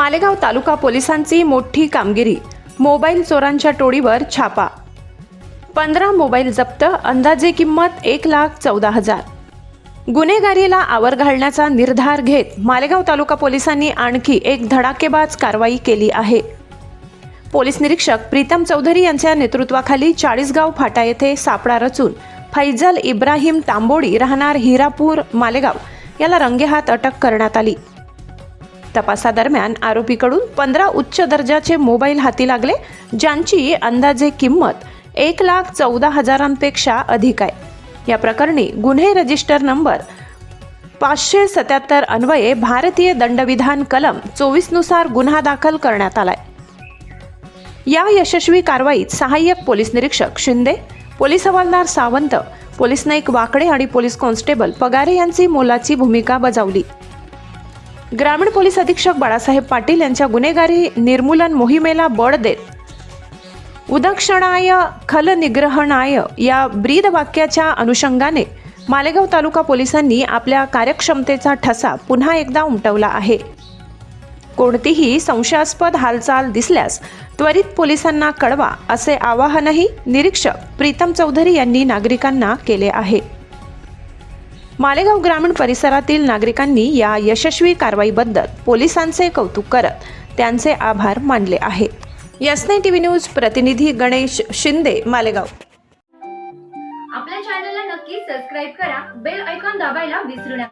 मालेगाव तालुका पोलिसांची मोठी कामगिरी. मोबाईल चोरांच्या टोळीवर छापा. पंधरा मोबाईल जप्त अंदाजे किंमत एक लाख चौदा हजार. गुन्हेगारीला आवर घालण्याचा निर्धार घेत मालेगाव तालुका पोलिसांनी आणखी एक धडाकेबाज कारवाई केली आहे. पोलीस निरीक्षक प्रीतम चौधरी यांच्या नेतृत्वाखाली चाळीसगाव फाटा येथे सापळा रचून फैजल इब्राहिम तांबोडी राहणार हिरापूर मालेगाव. याला रंगेहात अटक करण्यात आली. तपासादरम्यान आरोपीकडून पंधरा उच्च दर्जाचे मोबाईल हाती लागले ज्यांची अंदाजे किंमत एक लाख चौदा हजारांपेक्षा अधिक आहे. या प्रकरणी गुन्हे रजिस्टर नंबर पाचशे सत्याहत्तर अन्वये भारतीय दंडविधान कलम चोवीसनुसार गुन्हा दाखल करण्यात आलाय. या यशस्वी कारवाईत सहाय्यक पोलीस निरीक्षक शिंदे पोलीस हवालदार सावंत पोलीस नाईक वाकडे आणि पोलीस कॉन्स्टेबल पगारे यांची मोलाची भूमिका बजावली. ग्रामीण पोलीस अधीक्षक बाळासाहेब पाटील यांच्या गुन्हेगारी निर्मूलन मोहिमेला बळ देत. उदक्षणाय खलनिग्रहणाय या ब्रीद वाक्याच्या अनुषंगाने मालेगाव तालुका पोलिसांनी आपल्या कार्यक्षमतेचा ठसा पुन्हा एकदा उमटवला आहे. कोणतीही संशयास्पद हालचाल दिसल्यास त्वरित पोलिसांना कळवा असे आवाहनही निरीक्षक प्रीतम चौधरी यांनी नागरिकांना केले आहे. मालेगाव ग्रामीण परिसरातील नागरिकांनी या यशस्वी कारवाईबद्दल पोलिसांचे कौतुक करत त्यांचे आभार मानले आहे यसने टीव्ही न्यूज प्रतिनिधी गणेश शिंदे मालेगाव. आपल्या चॅनलला नक्की सबस्क्राईब करा. बेल ऐकॉन दाबायला विसरू नका.